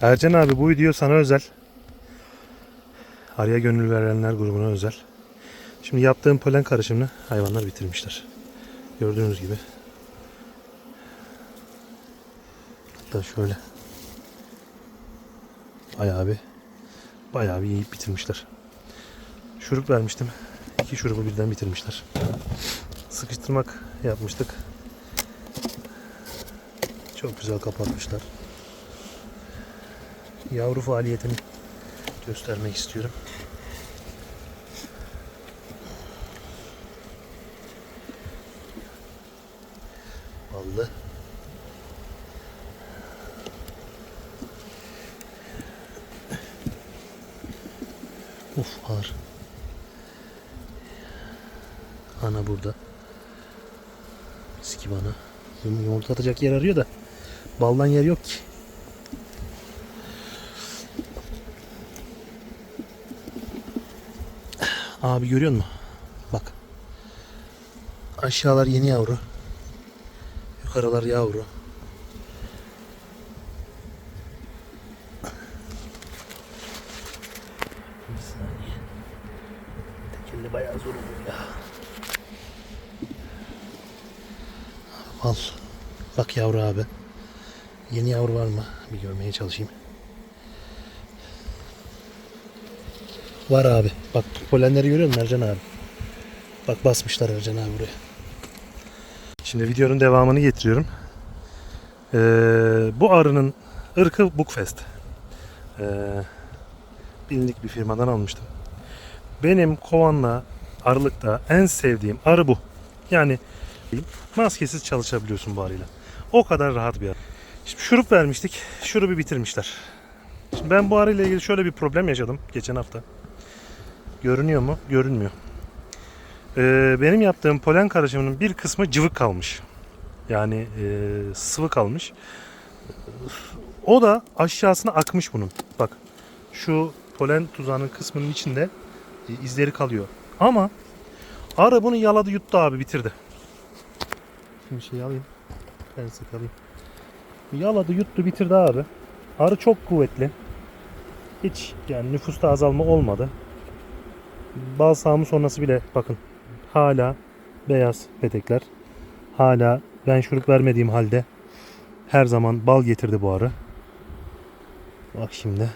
Ercan abi bu video sana özel. Araya gönül verenler grubuna özel. Şimdi yaptığım polen karışımını hayvanlar bitirmişler. Gördüğünüz gibi. Hatta şöyle. Bayağı bir bayağı bir yiyip bitirmişler. Şurup vermiştim. İki şurubu birden bitirmişler. Sıkıştırmak yapmıştık. Çok güzel kapatmışlar. Yavru faaliyetini göstermek istiyorum. Ballı. Uf ağır. Ana burada. Miski bana. Yum- Yumurta atacak yer arıyor da baldan yer yok ki. Abi görüyor musun? Bak. Aşağılar yeni yavru. Yukarılar yavru. Bir saniye. Tekelde bayağı zor oluyor ya. Al. Bak yavru abi. Yeni yavru var mı? Bir görmeye çalışayım. Var abi. Bak polenleri görüyor musun Ercan abi? Bak basmışlar Ercan abi buraya. Şimdi videonun devamını getiriyorum. Ee, bu arının ırkı Bookfest. Ee, bilindik bir firmadan almıştım. Benim kovanla arılıkta en sevdiğim arı bu. Yani maskesiz çalışabiliyorsun bu arıyla. O kadar rahat bir arı. Şimdi şurup vermiştik. Şurubu bitirmişler. Şimdi ben bu arıyla ilgili şöyle bir problem yaşadım geçen hafta. Görünüyor mu? Görünmüyor. Ee, benim yaptığım polen karışımının bir kısmı cıvık kalmış. Yani e, sıvı kalmış. O da aşağısına akmış bunun. Bak şu polen tuzağının kısmının içinde e, izleri kalıyor. Ama arı bunu yaladı yuttu abi bitirdi. Şimdi şey alayım. Ben sıkalım. Yaladı yuttu bitirdi abi. Arı çok kuvvetli. Hiç yani nüfusta azalma olmadı. Bal sonrası bile bakın hala beyaz petekler. Hala ben şurup vermediğim halde her zaman bal getirdi bu arı. Bak şimdi.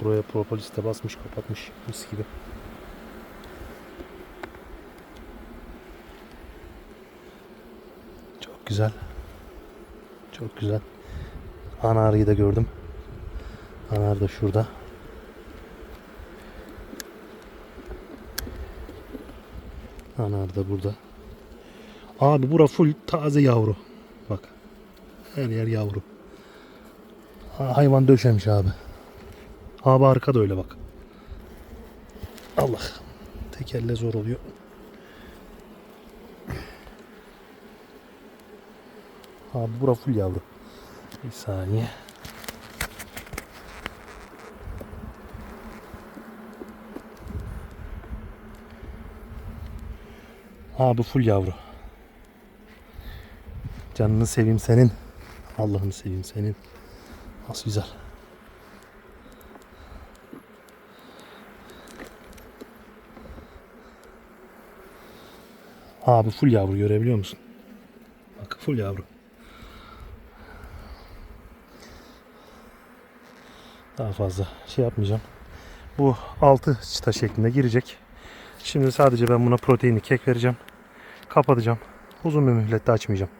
Buraya propolis de basmış kapatmış mis gibi. Çok güzel. Çok güzel. Ana arıyı da gördüm. Ana arı da şurada. Anar da burada. Abi bura full taze yavru. Bak. Her yer yavru. Ha- Hayvan döşemiş abi. Abi arka da öyle bak. Allah. Tek elle zor oluyor. Abi bura full yavru. Bir saniye. Abi full yavru. Canını seveyim senin. Allah'ını seveyim senin. Nasıl güzel. Abi full yavru görebiliyor musun? Bak full yavru. Daha fazla şey yapmayacağım. Bu altı çıta şeklinde girecek. Şimdi sadece ben buna proteinli kek vereceğim. Kapatacağım. Uzun bir mühletle açmayacağım.